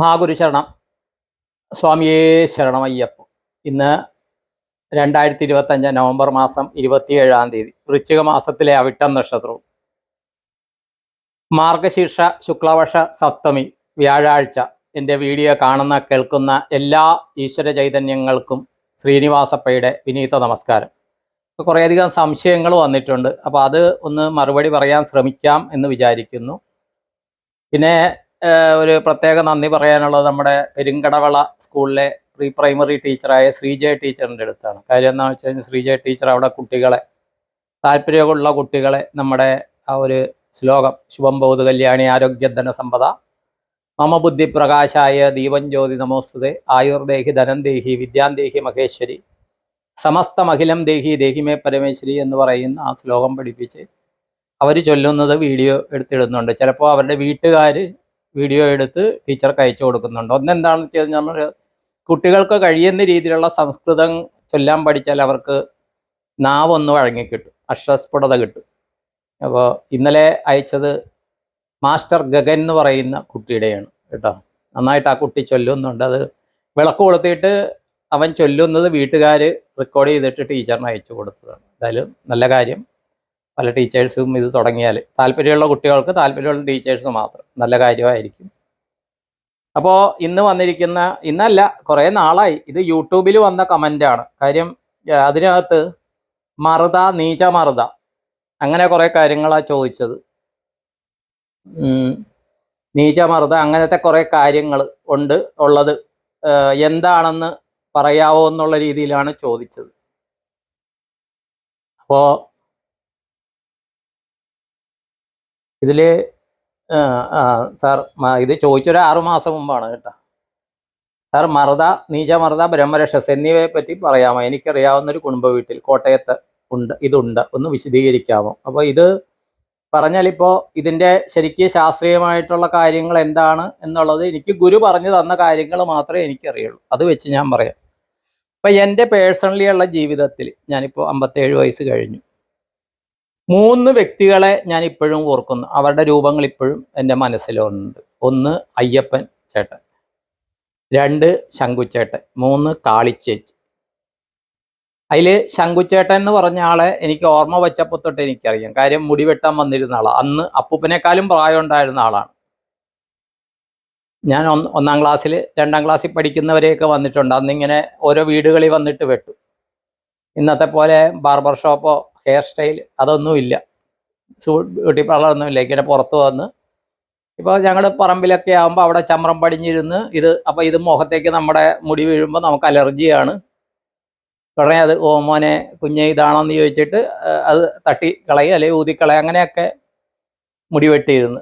മഹാഗുരു ശരണം സ്വാമിയേ ശരണമയ്യപ്പ. ഇന്ന് രണ്ടായിരത്തി ഇരുപത്തഞ്ച് നവംബർ മാസം ഇരുപത്തിയേഴാം തീയതി. വൃശ്ചിക മാസത്തിലെ അവിട്ടം നക്ഷത്രവും മാർഗശീർഷ ശുക്ലവർഷ സപ്തമി വ്യാഴാഴ്ച എന്റെ വീഡിയോ കാണുന്ന കേൾക്കുന്ന എല്ലാ ഈശ്വര ചൈതന്യങ്ങൾക്കും ശ്രീനിവാസപ്പയുടെ വിനീത നമസ്കാരം. കുറേയധികം സംശയങ്ങൾ വന്നിട്ടുണ്ട്. അപ്പോൾ അത് ഒന്ന് മറുപടി പറയാൻ ശ്രമിക്കാം എന്ന് വിചാരിക്കുന്നു. പിന്നെ ഒരു പ്രത്യേക നന്ദി പറയാനുള്ളത് നമ്മുടെ പെരുങ്കടവള സ്കൂളിലെ പ്രീ പ്രൈമറി ടീച്ചറായ ശ്രീജയ ടീച്ചറിന്റെ അടുത്താണ്. കാര്യം എന്താണെന്ന് വെച്ച് കഴിഞ്ഞാൽ ശ്രീജയ ടീച്ചർ അവിടെ കുട്ടികളെ താല്പര്യമുള്ള കുട്ടികളെ നമ്മുടെ ആ ഒരു ശ്ലോകം ശുഭം ബോധ കല്യാണി ആരോഗ്യധന സമ്പദ മമ ബുദ്ധി പ്രകാശായ ദീപം ജ്യോതി നമോസ്തുതേ ആയുർദേഹി ധനം ദേഹി വിദ്യാം ദേഹി മഹേശ്വരി സമസ്തമഖിലം ദേഹി ദേഹിമേ പരമേശ്വരി എന്ന് പറയുന്ന ആ ശ്ലോകം പഠിപ്പിച്ച് അവർ ചൊല്ലുന്നത് വീഡിയോ എടുത്തിടുന്നുണ്ട്. ചിലപ്പോൾ അവരുടെ വീട്ടുകാർ വീഡിയോ എടുത്ത് ടീച്ചർക്ക് അയച്ചു കൊടുക്കുന്നുണ്ട്. ഒന്നെന്താണെന്ന് വെച്ച് കഴിഞ്ഞാൽ നമ്മൾ കുട്ടികൾക്ക് കഴിയുന്ന രീതിയിലുള്ള സംസ്കൃതം ചൊല്ലാൻ പഠിച്ചാൽ അവർക്ക് നാവൊന്ന് വഴങ്ങിക്കിട്ടും. അക്ഷരസ്ഫുടത കിട്ടും. അപ്പോൾ ഇന്നലെ അയച്ചത് മാസ്റ്റർ ഗഗൻ എന്ന് പറയുന്ന കുട്ടിയുടെയാണ് കേട്ടോ. നന്നായിട്ട് ആ കുട്ടി ചൊല്ലുന്നുണ്ട്. അത് വിളക്ക് കൊളുത്തിയിട്ട് അവൻ ചൊല്ലുന്നത് വീട്ടുകാർ റെക്കോർഡ് ചെയ്തിട്ട് ടീച്ചറിന് അയച്ചു കൊടുത്തതാണ്. എന്തായാലും നല്ല കാര്യം. പല ടീച്ചേഴ്സും ഇത് തുടങ്ങിയാൽ താല്പര്യമുള്ള കുട്ടികൾക്ക് താല്പര്യമുള്ള ടീച്ചേഴ്സ് മാത്രം. നല്ല കാര്യമായിരിക്കും. അപ്പോൾ ഇന്ന് വന്നിരിക്കുന്ന ഇന്നല്ല കുറേ നാളായി. ഇത് യൂട്യൂബിൽ വന്ന കമന്റാണ് കാര്യം അതിനകത്ത് മറുത നീച്ച മറുത. അങ്ങനെ കുറേ കാര്യങ്ങളാണ് ചോദിച്ചത്. നീച്ച നീച മറുത അങ്ങനത്തെ കുറേ കാര്യങ്ങൾ ഉണ്ട് ഉള്ളത് എന്താണെന്ന് പറയാവോ എന്നുള്ള രീതിയിലാണ് ചോദിച്ചത്. അപ്പോൾ ഇതിൽ സാർ ഇത് ചോദിച്ചൊരു ആറു മാസം മുമ്പാണ് കേട്ടോ. സാർ മറുത നീച മറുത ബ്രഹ്മരക്ഷസ് എന്നിവയെ പറ്റി പറയാമോ? എനിക്കറിയാവുന്ന ഒരു കുടുംബ വീട്ടിൽ കോട്ടയത്ത് ഉണ്ട് ഇതുണ്ട് ഒന്ന് വിശദീകരിക്കാമോ? അപ്പോൾ ഇത് പറഞ്ഞാൽ ഇപ്പോൾ ഇതിന്റെ ശരിക്കും ശാസ്ത്രീയമായിട്ടുള്ള കാര്യങ്ങൾ എന്താണ് എന്നുള്ളത് എനിക്ക് ഗുരു പറഞ്ഞു തന്ന കാര്യങ്ങൾ മാത്രമേ എനിക്കറിയുള്ളൂ. അത് വെച്ച് ഞാൻ പറയാം. ഇപ്പം എന്റെ പേഴ്സണലി ഉള്ള ജീവിതത്തിൽ ഞാനിപ്പോൾ അമ്പത്തേഴ് വയസ്സ് കഴിഞ്ഞു. മൂന്ന് വ്യക്തികളെ ഞാൻ ഇപ്പോഴും ഓർക്കുന്നു. അവരുടെ രൂപങ്ങൾ ഇപ്പോഴും എന്റെ മനസ്സിലുണ്ട്. ഒന്ന് അയ്യപ്പൻ ചേട്ടൻ രണ്ട് ശങ്കുച്ചേട്ടൻ മൂന്ന് കാളിച്ചേച്ചി. അതിൽ ശങ്കുച്ചേട്ടൻ എന്ന് പറഞ്ഞ ആളെ എനിക്ക് ഓർമ്മ വെച്ചപ്പോൾ തൊട്ട് എനിക്കറിയാം. കാര്യം മുടി വെട്ടാൻ വന്നിരുന്ന ആളാണ് അന്ന് അപ്പൂപ്പനേക്കാളും പ്രായം ഉണ്ടായിരുന്ന ആളാണ്. ഞാൻ ഒന്ന് ക്ലാസ്സിൽ രണ്ടാം ക്ലാസ്സിൽ പഠിക്കുന്നവരെയൊക്കെ വന്നിട്ടുണ്ട്. അന്നിങ്ങനെ ഓരോ വീടുകളിൽ വന്നിട്ട് വെട്ടു. ഇന്നത്തെ പോലെ ബാർബർ ഷോപ്പോ ഹെയർ സ്റ്റൈൽ അതൊന്നുമില്ല ബ്യൂട്ടി പാർലറൊന്നുമില്ല ഇങ്ങനെ പുറത്ത് വന്ന്. ഇപ്പോൾ ഞങ്ങൾ പറമ്പിലൊക്കെ ആകുമ്പോൾ അവിടെ ചമ്രം പടിഞ്ഞിരുന്ന് ഇത് അപ്പോൾ ഇത് മുഖത്തേക്ക് നമ്മുടെ മുടി വീഴുമ്പോൾ നമുക്ക് അലർജിയാണ് ഉടനെ അത് ഓമോനെ മോനെ കുഞ്ഞെ ഇതാണോന്ന് ചോദിച്ചിട്ട് അത് തട്ടി കളയുക അല്ലെങ്കിൽ ഊതിക്കളയുക അങ്ങനെയൊക്കെ മുടി വെട്ടിയിരുന്നു.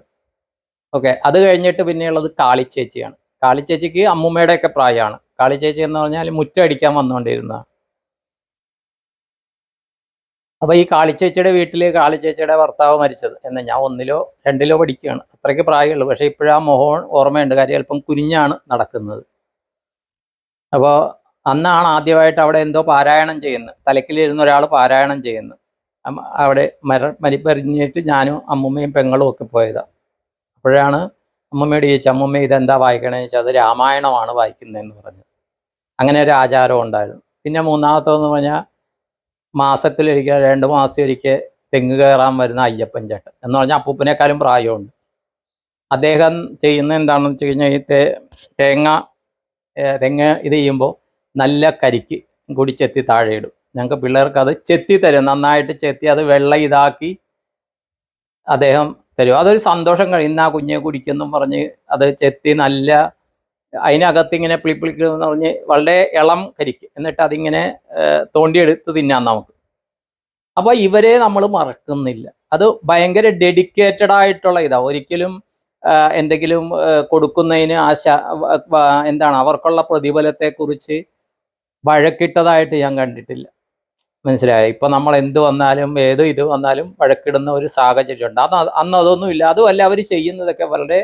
ഓക്കെ അത് കഴിഞ്ഞിട്ട് പിന്നെയുള്ളത് കാളിച്ചേച്ചിയാണ്. കാളിച്ചേച്ചിക്ക് അമ്മൂമ്മയുടെയൊക്കെ പ്രായമാണ്. കാളിച്ചേച്ചി എന്ന് പറഞ്ഞാൽ മുറ്റടിക്കാൻ വന്നുകൊണ്ടിരുന്നതാണ്. അപ്പൊ ഈ കാളിച്ചേച്ചിയുടെ വീട്ടിൽ കാളിച്ചേച്ചിയുടെ ഭർത്താവ് മരിച്ചത്. എന്ന് ഞാൻ ഒന്നിലോ രണ്ടിലോ പഠിക്കുകയാണ്. അത്രയ്ക്ക് പ്രായമുള്ളൂ. പക്ഷെ ഇപ്പോഴാ മോഹൻ ഓർമ്മയുണ്ട്. കാര്യം അല്പം കുനിഞ്ഞാണ് നടക്കുന്നത്. അപ്പോൾ അന്നാണ് ആദ്യമായിട്ട് അവിടെ എന്തോ പാരായണം ചെയ്യുന്നത്. തലക്കിലിരുന്ന ഒരാൾ പാരായണം ചെയ്യുന്നു അവിടെ മര മരിപ്പറിഞ്ഞിട്ട് ഞാനും അമ്മൂമ്മയും പെങ്ങളും ഒക്കെ പോയതാണ് അപ്പോഴാണ് അമ്മൂമ്മയോട് ചോദിച്ചു അമ്മൂമ്മ ഇതെന്താ വായിക്കണമെന്ന് ചോദിച്ചാൽ അത് രാമായണമാണ് വായിക്കുന്നതെന്ന് പറഞ്ഞു അങ്ങനെ ഒരു ആചാരം ഉണ്ടായിരുന്നു. പിന്നെ മൂന്നാമത്തെന്ന് പറഞ്ഞാൽ മാസത്തിലൊരിക്കൽ രണ്ട് മാസത്തിലൊരിക്കൽ തെങ്ങ് കയറാൻ വരുന്ന അയ്യപ്പൻ ചേട്ടൻ എന്ന് പറഞ്ഞാൽ അപ്പൂപ്പനേക്കാളും പ്രായമുണ്ട്. അദ്ദേഹം ചെയ്യുന്ന എന്താണെന്ന് വെച്ച് കഴിഞ്ഞാൽ ഈ തേങ്ങ തെങ്ങ് ഇത് ചെയ്യുമ്പോൾ നല്ല കരിക്ക് കൂടി ചെത്തി താഴെ ഇടും. ഞങ്ങൾക്ക് പിള്ളേർക്ക് അത് ചെത്തി തരും. നന്നായിട്ട് ചെത്തി അത് വെള്ള ഇതാക്കി അദ്ദേഹം തരും. അതൊരു സന്തോഷം കഴിയുന്ന ആ കുഞ്ഞെ കുടിക്കെന്നും പറഞ്ഞ് അത് ചെത്തി നല്ല അതിനകത്ത് ഇങ്ങനെ പിളിപ്പിളിക്കുന്ന പറഞ്ഞ് വളരെ ഇളം കരിക്ക്. എന്നിട്ട് അതിങ്ങനെ തോണ്ടിയെടുത്ത് തിന്നാം നമുക്ക്. അപ്പോൾ ഇവരെ നമ്മൾ മറക്കുന്നില്ല. അത് ഭയങ്കര ഡെഡിക്കേറ്റഡ് ആയിട്ടുള്ള ഇതാ. ഒരിക്കലും എന്തെങ്കിലും കൊടുക്കുന്നതിന് ആ ശ- വ- വ- എന്താണ് അവർക്കുള്ള പ്രതിഫലത്തെക്കുറിച്ച് വഴക്കിട്ടതായിട്ട് ഞാൻ കണ്ടിട്ടില്ല. മനസ്സിലായ? ഇപ്പൊ നമ്മൾ എന്ത് വന്നാലും ഏത് ഇത് വന്നാലും വഴക്കിടുന്ന ഒരു സാഹചര്യം ഉണ്ട് അന്ന് അതൊന്നും ഇല്ല അതുമല്ല അവർ ചെയ്യുന്നതൊക്കെ വളരെ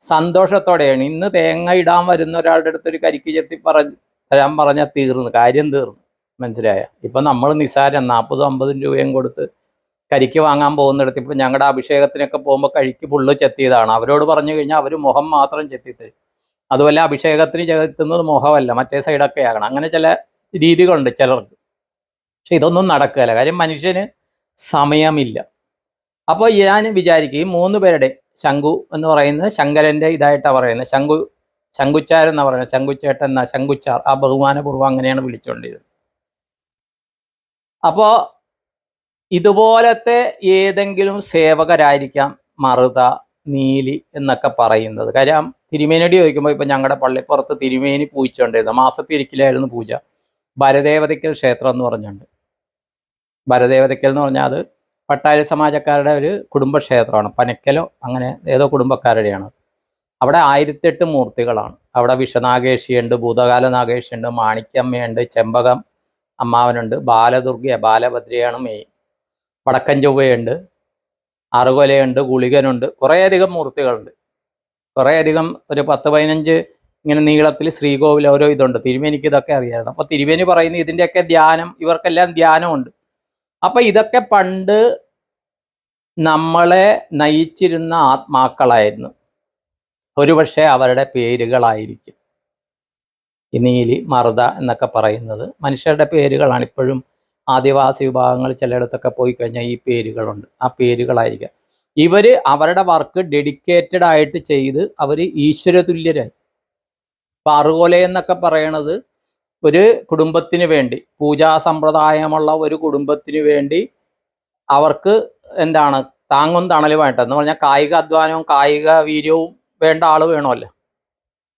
സന്തോഷത്തോടെയാണ്. ഇന്ന് തേങ്ങ ഇടാൻ വരുന്ന ഒരാളുടെ അടുത്ത് ഒരു കരിക്ക് ചെത്തി പറഞ്ഞ് തരാൻ പറഞ്ഞാൽ തീർന്നു കാര്യം തീർന്നു. മനസ്സിലായ? ഇപ്പൊ നമ്മൾ നിസാരം നാൽപ്പതും അമ്പതും രൂപയും കൊടുത്ത് കരിക്ക് വാങ്ങാൻ പോകുന്നിടത്ത് ഇപ്പൊ ഞങ്ങളുടെ അഭിഷേകത്തിനൊക്കെ പോകുമ്പോൾ കഴിക്ക് പുള്ള് ചെത്തിയതാണ്. അവരോട് പറഞ്ഞു കഴിഞ്ഞാൽ അവർ മുഖം മാത്രം ചെത്തിത്തരും. അതുപോലെ അഭിഷേകത്തിന് ചെലുത്തുന്നത് മുഖമല്ല മറ്റേ സൈഡൊക്കെ ആകണം. അങ്ങനെ ചില രീതികളുണ്ട് ചിലർക്ക്. പക്ഷെ ഇതൊന്നും നടക്കുകയില്ല. കാര്യം മനുഷ്യന് സമയമില്ല. അപ്പോൾ ഞാൻ വിചാരിക്കും ഈ മൂന്ന് പേരുടെ ശംഖു എന്ന് പറയുന്നത് ശങ്കരന്റെ ഇതായിട്ടാണ് പറയുന്നത്. ശംഖു ശങ്കുച്ചാർ എന്നാണ് പറയുന്നത്. ശങ്കുച്ചേട്ടൻ എന്നാ ശങ്കുച്ചാർ. ആ ബഹുമാനപൂർവം അങ്ങനെയാണ് വിളിച്ചുകൊണ്ടിരുന്നത് അപ്പോൾ ഇതുപോലത്തെ ഏതെങ്കിലും സേവകരായിരിക്കാം മറുത നീലി എന്നൊക്കെ പറയുന്നത്. കാര്യം തിരുമേനടി ചോദിക്കുമ്പോൾ ഇപ്പം ഞങ്ങളുടെ പള്ളിപ്പുറത്ത് തിരുമേനി പൂജിച്ചുകൊണ്ടിരുന്നത് മാസത്തിൽ ഒരിക്കലായിരുന്നു പൂജ. ഭരദേവതയ്ക്കൽ ക്ഷേത്രം എന്ന് പറഞ്ഞുണ്ട്. ഭരദേവതയ്ക്കൽ എന്ന് പറഞ്ഞാൽ അത് പട്ടാഴി സമാജക്കാരുടെ ഒരു കുടുംബക്ഷേത്രമാണ്. പനക്കലോ അങ്ങനെ ഏതോ കുടുംബക്കാരുടെയാണ്. അവിടെ ആയിരത്തെട്ട് മൂർത്തികളാണ്. അവിടെ വിഷനാഗേഷിയുണ്ട് ഭൂതകാല നാഗേഷിയുണ്ട് മാണിക്കമ്മയുണ്ട് ചെമ്പകം അമ്മാവനുണ്ട് ബാലദുർഗ ബാലഭദ്രയാണ് മെയിൻ വടക്കൻ ചൊവ്വയുണ്ട് അറുകൊലയുണ്ട് ഗുളികനുണ്ട് കുറേയധികം മൂർത്തികളുണ്ട്. കുറേയധികം ഒരു പത്ത് പതിനഞ്ച് ഇങ്ങനെ നീളത്തിൽ ശ്രീകോവിൽ ഓരോ ഇതുണ്ട്. തിരുമേനിക്ക് ഇതൊക്കെ അറിയാമായിരുന്നു. അപ്പോൾ തിരുമേനി പറയുന്നത് ഇതിന്റെയൊക്കെ ധ്യാനം ഇവർക്കെല്ലാം ധ്യാനമുണ്ട്. അപ്പം ഇതൊക്കെ പണ്ട് നമ്മളെ നയിച്ചിരുന്ന ആത്മാക്കളായിരുന്നു. ഒരുപക്ഷെ അവരുടെ പേരുകളായിരിക്കും. നീലി മറുത എന്നൊക്കെ പറയുന്നത് മനുഷ്യരുടെ പേരുകളാണ്. ഇപ്പോഴും ആദിവാസി വിഭാഗങ്ങൾ ചിലയിടത്തൊക്കെ പോയി കഴിഞ്ഞാൽ ഈ പേരുകളുണ്ട്. ആ പേരുകളായിരിക്കാം. ഇവർ അവരുടെ വർക്ക് ഡെഡിക്കേറ്റഡ് ആയിട്ട് ചെയ്ത് അവർ ഈശ്വര തുല്യരായി അറുകൊല എന്നൊക്കെ പറയണത് ഒരു കുടുംബത്തിന് വേണ്ടി പൂജാ സമ്പ്രദായമുള്ള ഒരു കുടുംബത്തിന് വേണ്ടി അവർക്ക് എന്താണ് താങ്ങും തണലുമായിട്ട് എന്ന് പറഞ്ഞാൽ കായിക അധ്വാനവും കായിക വീര്യവും വേണ്ട ആൾ വേണമല്ലോ.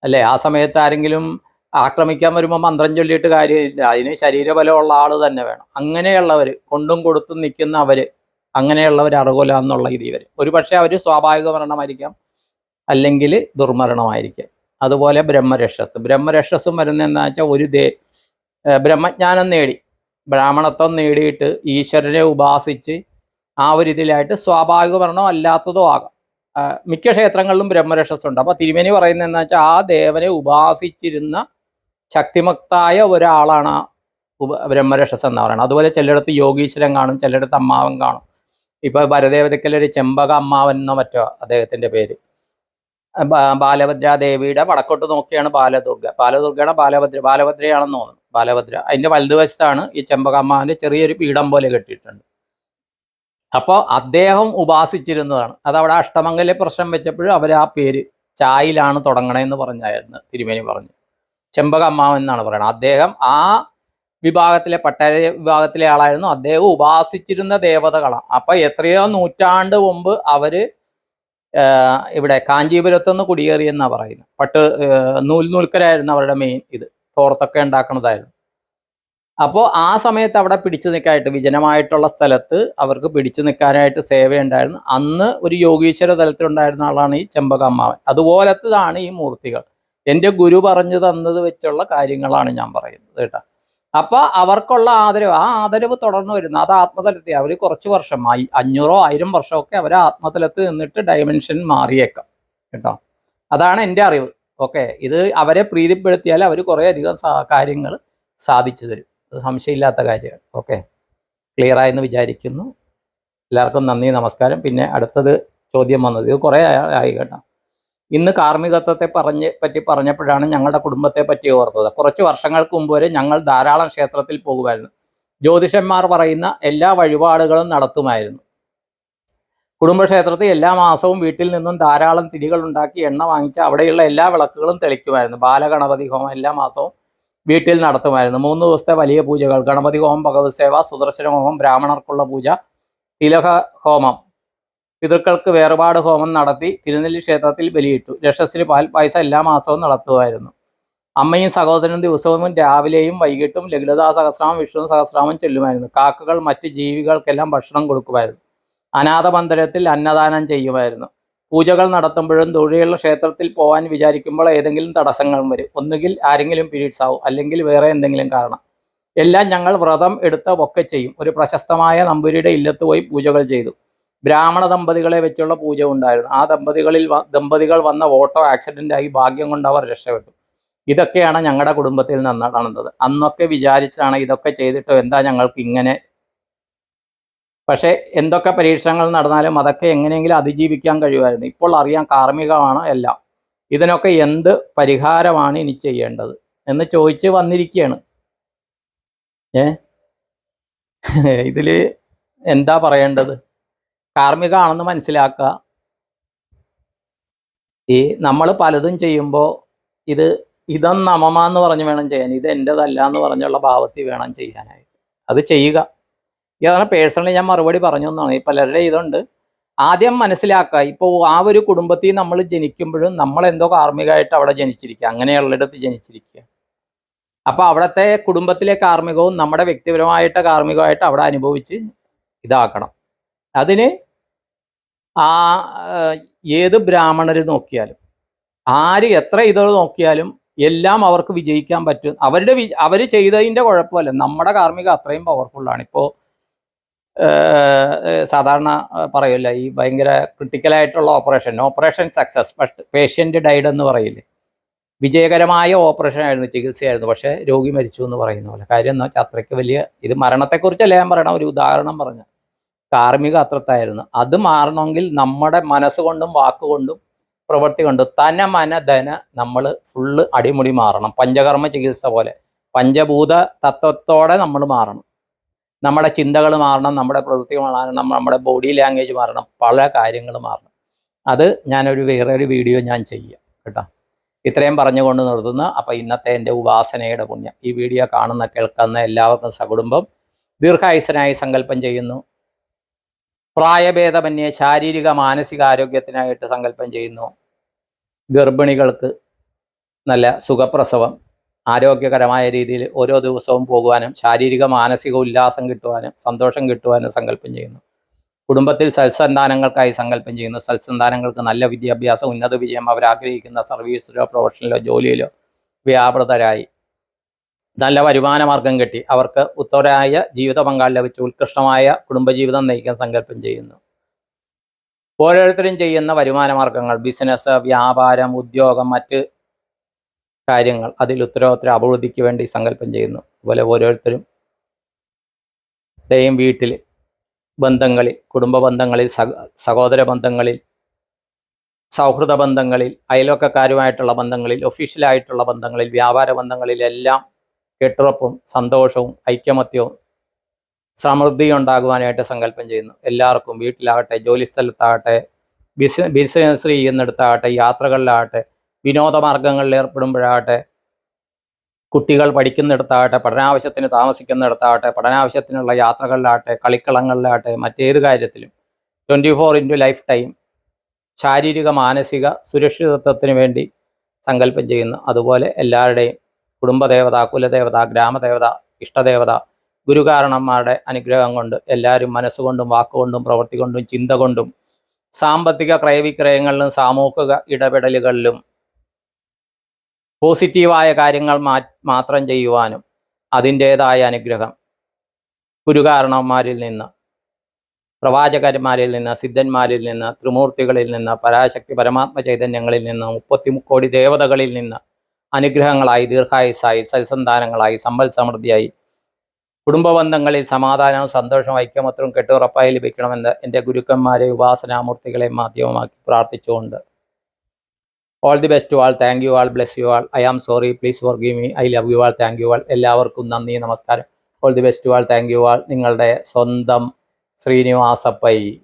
അല്ലേ? ആ സമയത്ത് ആരെങ്കിലും ആക്രമിക്കാൻ വരുമ്പോൾ മന്ത്രം ചൊല്ലിയിട്ട് കാര്യമില്ല. അതിന് ശരീരബലമുള്ള ആൾ തന്നെ വേണം. അങ്ങനെയുള്ളവർ കൊണ്ടും കൊടുത്തും നിൽക്കുന്ന അവർ അങ്ങനെയുള്ളവർ അറുകൊല എന്നുള്ള ഇത് ഇവർ ഒരു പക്ഷേ അവർ സ്വാഭാവിക മരണമായിരിക്കാം അല്ലെങ്കിൽ ദുർമരണമായിരിക്കാം. അതുപോലെ ബ്രഹ്മരക്ഷസ് ബ്രഹ്മരക്ഷസും വരുന്നതെന്ന് വെച്ചാൽ ഒരു ദേ ബ്രഹ്മജ്ഞാനം നേടി. ബ്രാഹ്മണത്വം നേടിയിട്ട് ഈശ്വരനെ ഉപാസിച്ച് ആ ഒരു ഇതിലായിട്ട് സ്വാഭാവിക മരണം അല്ലാത്തതോ ആകാം. മിക്ക ക്ഷേത്രങ്ങളിലും ബ്രഹ്മരക്ഷസ് ഉണ്ട് അപ്പോൾ തിരുമേനി പറയുന്നത് എന്താ വെച്ചാൽ ആ ദേവനെ ഉപാസിച്ചിരുന്ന ശക്തിമക്തായ ഒരാളാണ് ബ്രഹ്മരക്ഷസ് എന്ന് പറയുന്നത്. അതുപോലെ ചിലയിടത്ത് യോഗീശ്വരൻ കാണും ചിലയിടത്ത് അമ്മാവൻ കാണും. ഇപ്പോൾ ഭരദേവതയ്ക്കലൊരു ചെമ്പക അമ്മാവൻ എന്നോ മറ്റോ അദ്ദേഹത്തിന്റെ പേര്. ബാലഭദ്രാദേവിയുടെ വടക്കോട്ട് നോക്കിയാണ് ബാലദുർഗ. ബാലദുർഗയുടെ ബാലഭദ്ര ബാലഭദ്രയാണെന്ന് തോന്നുന്നു. ബാലഭദ്ര. അതിന്റെ വലതുവശത്താണ് ഈ ചെമ്പക അമ്മാവന്റെ ചെറിയൊരു പീഠം പോലെ കെട്ടിയിട്ടുണ്ട്. അപ്പോൾ അദ്ദേഹം ഉപാസിച്ചിരുന്നതാണ്. അതവിടെ അഷ്ടമംഗല്യ പ്രശ്നം വെച്ചപ്പോഴും അവർ ആ പേര് ചായിലാണ് തുടങ്ങണമെന്ന് പറഞ്ഞായിരുന്നു തിരുമേനി പറഞ്ഞു. ചെമ്പക അമ്മാവൻ എന്നാണ് പറയുന്നത്. അദ്ദേഹം ആ വിഭാഗത്തിലെ പട്ടാര വിഭാഗത്തിലെ ആളായിരുന്നു. അദ്ദേഹം ഉപാസിച്ചിരുന്ന ദേവതകളാണ്. അപ്പൊ എത്രയോ നൂറ്റാണ്ട് മുമ്പ് അവർ ഇവിടെ കാഞ്ചീപുരത്തുനിന്ന് കുടിയേറിയെന്നാണ് പറയുന്നത്. പട്ട് നൂൽ നൂൽക്കരായിരുന്നു അവരുടെ മെയിൻ ഇത്. തോർത്തൊക്കെ ഉണ്ടാക്കുന്നതായിരുന്നു. അപ്പോൾ ആ സമയത്ത് അവിടെ പിടിച്ചു നിൽക്കാനായിട്ട് വിജനമായിട്ടുള്ള സ്ഥലത്ത് അവർക്ക് പിടിച്ചു നിൽക്കാനായിട്ട് സേവയുണ്ടായിരുന്നു. അന്ന് ഒരു യോഗീശ്വര തലത്തിലുണ്ടായിരുന്ന ആളാണ് ഈ ചെമ്പകമ്മാവൻ അതുപോലത്തതാണ് ഈ മൂർത്തികൾ. എന്റെ ഗുരു പറഞ്ഞു തന്നത് വെച്ചുള്ള കാര്യങ്ങളാണ് ഞാൻ പറയുന്നത് കേട്ടോ. അപ്പൊ അവർക്കുള്ള ആദരവ് ആ ആദരവ് തുടർന്ന് വരുന്നു. അത് ആത്മതലത്തിൽ അവർ കുറച്ച് വർഷമായി അഞ്ഞൂറോ ആയിരം വർഷമൊക്കെ അവർ ആത്മതലത്ത് നിന്നിട്ട് ഡയമെൻഷൻ മാറിയേക്കാം. കേട്ടോ? അതാണ് എന്റെ അറിവ്. ഓക്കെ? ഇത് അവരെ പ്രീതിപ്പെടുത്തിയാൽ അവർ കുറേ അധികം കാര്യങ്ങൾ സാധിച്ചു തരും. അത് സംശയമില്ലാത്ത കാര്യമാണ് ഓക്കെ? ക്ലിയർ ആയെന്ന് വിചാരിക്കുന്നു. എല്ലാവർക്കും നന്ദി നമസ്കാരം. പിന്നെ അടുത്തത് ചോദ്യം വന്നത്. ഇത് കുറേ ആയി കേട്ടോ. ഇന്ന് കാർമ്മികത്വത്തെ പറഞ്ഞ് പറ്റി പറഞ്ഞപ്പോഴാണ് ഞങ്ങളുടെ കുടുംബത്തെ പറ്റി ഓർത്തത്. കുറച്ച് വർഷങ്ങൾക്ക് മുമ്പ് വരെ ഞങ്ങൾ ധാരാളം ക്ഷേത്രത്തിൽ പോകുമായിരുന്നു. ജ്യോതിഷന്മാർ പറയുന്ന എല്ലാ വഴിപാടുകളും നടത്തുമായിരുന്നു. കുടുംബക്ഷേത്രത്തിൽ എല്ലാ മാസവും വീട്ടിൽ നിന്നും ധാരാളം തിരികൾ ഉണ്ടാക്കി എണ്ണ വാങ്ങിച്ച് അവിടെയുള്ള എല്ലാ വിളക്കുകളും തെളിക്കുമായിരുന്നു. ബാലഗണപതി ഹോമം എല്ലാ മാസവും വീട്ടിൽ നടത്തുമായിരുന്നു. മൂന്ന് ദിവസത്തെ വലിയ പൂജകൾ ഗണപതി ഹോമം ഭഗവത് സേവ സുദർശന ഹോമം ബ്രാഹ്മണർക്കുള്ള പൂജ തിലക ഹോമം പിതൃക്കൾക്ക് വേർപാട് ഹോമം നടത്തി തിരുനെല്ലി ക്ഷേത്രത്തിൽ ബലിയിട്ടു. രക്ഷസിന് പാൽ പായസം എല്ലാ മാസവും നടത്തുമായിരുന്നു. അമ്മയും സഹോദരനും ദിവസവും രാവിലെയും വൈകിട്ടും ലളിതാ സഹസ്രാമം വിഷ്ണു സഹസ്രാമം ചൊല്ലുമായിരുന്നു. കാക്കകൾ മറ്റ് ജീവികൾക്കെല്ലാം ഭക്ഷണം കൊടുക്കുമായിരുന്നു. അനാഥ മന്ദിരത്തിൽ അന്നദാനം ചെയ്യുമായിരുന്നു. പൂജകൾ നടത്തുമ്പോഴും തൊഴിലുള്ള ക്ഷേത്രത്തിൽ പോകാൻ വിചാരിക്കുമ്പോൾ ഏതെങ്കിലും തടസ്സങ്ങൾ വരും. ഒന്നുകിൽ ആരെങ്കിലും പീരീഡ്സ് ആവും അല്ലെങ്കിൽ വേറെ എന്തെങ്കിലും കാരണം. എല്ലാം ഞങ്ങൾ വ്രതം എടുത്ത ഒക്കെ ചെയ്യും. ഒരു പ്രശസ്തമായ നമ്പൂരിയുടെ ഇല്ലത്ത് പോയി പൂജകൾ ചെയ്തു. ബ്രാഹ്മണ ദമ്പതികളെ വെച്ചുള്ള പൂജ ഉണ്ടായിരുന്നു. ആ ദമ്പതികളിൽ ദമ്പതികൾ വന്ന ഓട്ടോ ആക്സിഡന്റ് ആയി ഭാഗ്യം കൊണ്ട് അവർ രക്ഷപ്പെട്ടു. ഇതൊക്കെയാണ് ഞങ്ങളുടെ കുടുംബത്തിൽ നിന്ന് നടന്നത്. അന്നൊക്കെ വിചാരിച്ചാണ് ഇതൊക്കെ ചെയ്തിട്ടോ എന്താ ഞങ്ങൾക്ക് ഇങ്ങനെ? പക്ഷേ എന്തൊക്കെ പരീക്ഷണങ്ങൾ നടന്നാലും അതൊക്കെ എങ്ങനെയെങ്കിലും അതിജീവിക്കാൻ കഴിയുമായിരുന്നു. ഇപ്പോൾ അറിയാം കാർമ്മികമാണ് എല്ലാം. ഇതിനൊക്കെ എന്ത് പരിഹാരമാണ് ഇനി ചെയ്യേണ്ടത് എന്ന് ചോദിച്ച് വന്നിരിക്കുകയാണ് ഏ? ഇതിൽ എന്താ പറയേണ്ടത്? കാർമ്മികമാണെന്ന് മനസ്സിലാക്കുക. ഈ നമ്മൾ പലതും ചെയ്യുമ്പോൾ ഇത് ഇതൊന്നമമ എന്ന് പറഞ്ഞ് വേണം ചെയ്യാൻ ഇത് എന്റെതല്ല എന്ന് പറഞ്ഞുള്ള ഭാവത്തിൽ വേണം ചെയ്യാനായിട്ട്. അത് ചെയ്യുക. ഇതാണ് പേഴ്സണലി ഞാൻ മറുപടി പറഞ്ഞു എന്നാണ്. ഈ പലരുടെ ഇതുണ്ട്. ആദ്യം മനസ്സിലാക്കുക. ഇപ്പോൾ ആ ഒരു കുടുംബത്തിൽ നമ്മൾ ജനിക്കുമ്പോഴും നമ്മൾ എന്തോ കാർമ്മികമായിട്ട് അവിടെ ജനിച്ചിരിക്കുക. അങ്ങനെയുള്ളിടത്ത് ജനിച്ചിരിക്കുക. അപ്പോൾ അവിടുത്തെ കുടുംബത്തിലെ കാർമ്മികവും നമ്മുടെ വ്യക്തിപരമായിട്ട് കാർമ്മികമായിട്ട് അവിടെ അനുഭവിച്ച് ഇതാക്കണം. അതിന് ആ ഏത് ബ്രാഹ്മണർ നോക്കിയാലും ആര് എത്ര ഇത് നോക്കിയാലും എല്ലാം അവർക്ക് വിജയിക്കാൻ പറ്റും. അവരുടെ അവർ ചെയ്തതിന്റെ കുഴപ്പമല്ല. നമ്മുടെ കാർമ്മിക അത്രയും പവർഫുള്ളാണ് ഇപ്പോൾ സാധാരണ പറയില്ല ഈ ഭയങ്കര ക്രിട്ടിക്കലായിട്ടുള്ള operation operation success patient died എന്ന് പറയില്ലേ? വിജയകരമായ ഓപ്പറേഷൻ ആയിരുന്നു ചികിത്സയായിരുന്നു പക്ഷേ രോഗി മരിച്ചു എന്ന് പറയുന്ന പോലെ. കാര്യം എന്ന് വെച്ചാൽ അത്രയ്ക്ക് വലിയ ഇത് മരണത്തെക്കുറിച്ചല്ല ഞാൻ പറയണം ഒരു ഉദാഹരണം പറഞ്ഞു. കാർമ്മിക അത്രത്തായിരുന്നു അത് മാറണമെങ്കിൽ നമ്മുടെ മനസ്സുകൊണ്ടും വാക്കുകൊണ്ടും പ്രവൃത്തി കൊണ്ടും തന മന ധന നമ്മൾ ഫുള്ള് അടിമുടി മാറണം. പഞ്ചകർമ്മ ചികിത്സ പോലെ. പഞ്ചഭൂത തത്വത്തോടെ നമ്മൾ മാറണം. നമ്മുടെ ചിന്തകൾ മാറണം നമ്മുടെ പ്രവൃത്തി മാറണം നമ്മുടെ ബോഡി ലാംഗ്വേജ് മാറണം പല കാര്യങ്ങൾ മാറണം. അത് ഞാനൊരു വേറെ ഒരു വീഡിയോ ഞാൻ ചെയ്യാം കേട്ടോ. ഇത്രയും പറഞ്ഞുകൊണ്ട് നിർത്തുന്നു. അപ്പോൾ ഇന്നത്തെ എന്റെ ഉപാസനയുടെ പുണ്യം. ഈ വീഡിയോ കാണുന്ന കേൾക്കുന്ന എല്ലാവർക്കും സകുടുംബം ദീർഘായുസനായി സങ്കല്പം ചെയ്യുന്നു. പ്രായഭേദമന്യേ ശാരീരിക മാനസിക ആരോഗ്യത്തിനായിട്ട് സങ്കല്പം ചെയ്യുന്നു. ഗർഭിണികൾക്ക് നല്ല സുഖപ്രസവം ആരോഗ്യകരമായ രീതിയിൽ ഓരോ ദിവസവും പോകുവാനും ശാരീരിക മാനസിക ഉല്ലാസം കിട്ടുവാനും സന്തോഷം കിട്ടുവാനും സങ്കല്പം ചെയ്യുന്നു. കുടുംബത്തിൽ സൽസന്താനങ്ങൾക്കായി സങ്കല്പം ചെയ്യുന്നു. സൽസന്താനങ്ങൾക്ക് നല്ല വിദ്യാഭ്യാസം ഉന്നത വിജയം അവർ ആഗ്രഹിക്കുന്ന സർവീസിലോ പ്രൊഫഷനിലോ ജോലിയിലോ വ്യാപൃതരായി. നല്ല വരുമാനമാർഗം കിട്ടി അവർക്ക് ഉത്തരായ ജീവിത പങ്കാളി ലഭിച്ചു ഉത്കൃഷ്ടമായ കുടുംബജീവിതം നയിക്കാൻ സങ്കല്പം ചെയ്യുന്നു. ഓരോരുത്തരും ചെയ്യുന്ന വരുമാന മാർഗങ്ങൾ ബിസിനസ് വ്യാപാരം ഉദ്യോഗം മറ്റ് കാര്യങ്ങൾ അതിൽ ഉത്തരോത്തര അഭിവൃദ്ധിക്ക് വേണ്ടി സങ്കല്പം ചെയ്യുന്നു. അതുപോലെ ഓരോരുത്തരും ദയും വീട്ടിൽ ബന്ധങ്ങളിൽ കുടുംബ ബന്ധങ്ങളിൽ സഹ സഹോദര ബന്ധങ്ങളിൽ സൗഹൃദ ബന്ധങ്ങളിൽ അയൽവക്കക്കാരുമായിട്ടുള്ള ബന്ധങ്ങളിൽ ഒഫീഷ്യലായിട്ടുള്ള ബന്ധങ്ങളിൽ വ്യാപാര ബന്ധങ്ങളിലെല്ലാം കെട്ടുറപ്പും സന്തോഷവും ഐക്യമത്യവും സമൃദ്ധിയും ഉണ്ടാകുവാനായിട്ട് സങ്കല്പം ചെയ്യുന്നു. എല്ലാവർക്കും വീട്ടിലാകട്ടെ ജോലി സ്ഥലത്താകട്ടെ ബിസി ബിസിനസ് ചെയ്യുന്നിടത്താകട്ടെ യാത്രകളിലാകട്ടെ വിനോദമാർഗങ്ങളിൽ ഏർപ്പെടുമ്പോഴാകട്ടെ കുട്ടികൾ പഠിക്കുന്നിടത്താകട്ടെ പഠനാവശ്യത്തിന് താമസിക്കുന്നിടത്താകട്ടെ പഠനാവശ്യത്തിനുള്ള യാത്രകളിലാകട്ടെ കളിക്കളങ്ങളിലാകട്ടെ മറ്റേത് കാര്യത്തിലും twenty four into life time ശാരീരിക മാനസിക സുരക്ഷിതത്വത്തിന് വേണ്ടി സങ്കല്പം ചെയ്യുന്നു. അതുപോലെ എല്ലാവരുടെയും കുടുംബദേവത കുലദേവത ഗ്രാമദേവത ഇഷ്ടദേവത ഗുരുകാരണന്മാരുടെ അനുഗ്രഹം കൊണ്ട് എല്ലാവരും മനസ്സുകൊണ്ടും വാക്കുകൊണ്ടും പ്രവൃത്തി കൊണ്ടും ചിന്ത കൊണ്ടും സാമ്പത്തിക ക്രയവിക്രയങ്ങളിലും സാമൂഹിക ഇടപെടലുകളിലും പോസിറ്റീവായ കാര്യങ്ങൾ മാത്രം ചെയ്യുവാനും അതിന്റേതായ അനുഗ്രഹം ഗുരുകാരണന്മാരിൽ നിന്ന് പ്രവാചകന്മാരിൽ നിന്ന് സിദ്ധന്മാരിൽ നിന്ന് ത്രിമൂർത്തികളിൽ നിന്ന് പരാശക്തി പരമാത്മ ചൈതന്യങ്ങളിൽ നിന്ന് മുക്കോടി ദേവതകളിൽ നിന്ന് അനുഗ്രഹങ്ങളായി ദീർഘായുസായി സൽസന്താനങ്ങളായി സമ്പൽ സമൃദ്ധിയായി. കുടുംബ ബന്ധങ്ങളിൽ സമാധാനവും സന്തോഷവും ഐക്യമത്രവും കെട്ടുറപ്പായി ലഭിക്കണമെന്ന് എന്റെ ഗുരുക്കന്മാരെ ഉപാസനാമൂർത്തികളെ മാധ്യമമാക്കി പ്രാർത്ഥിച്ചുകൊണ്ട്. All the best all thank you all bless you all I am sorry please forgive me I love you all thank you all എല്ലാവർക്കും നന്ദി നമസ്കാരം. All the best all thank you all നിങ്ങളുടെ സ്വന്തം ശ്രീനിവാസപ്പൈ.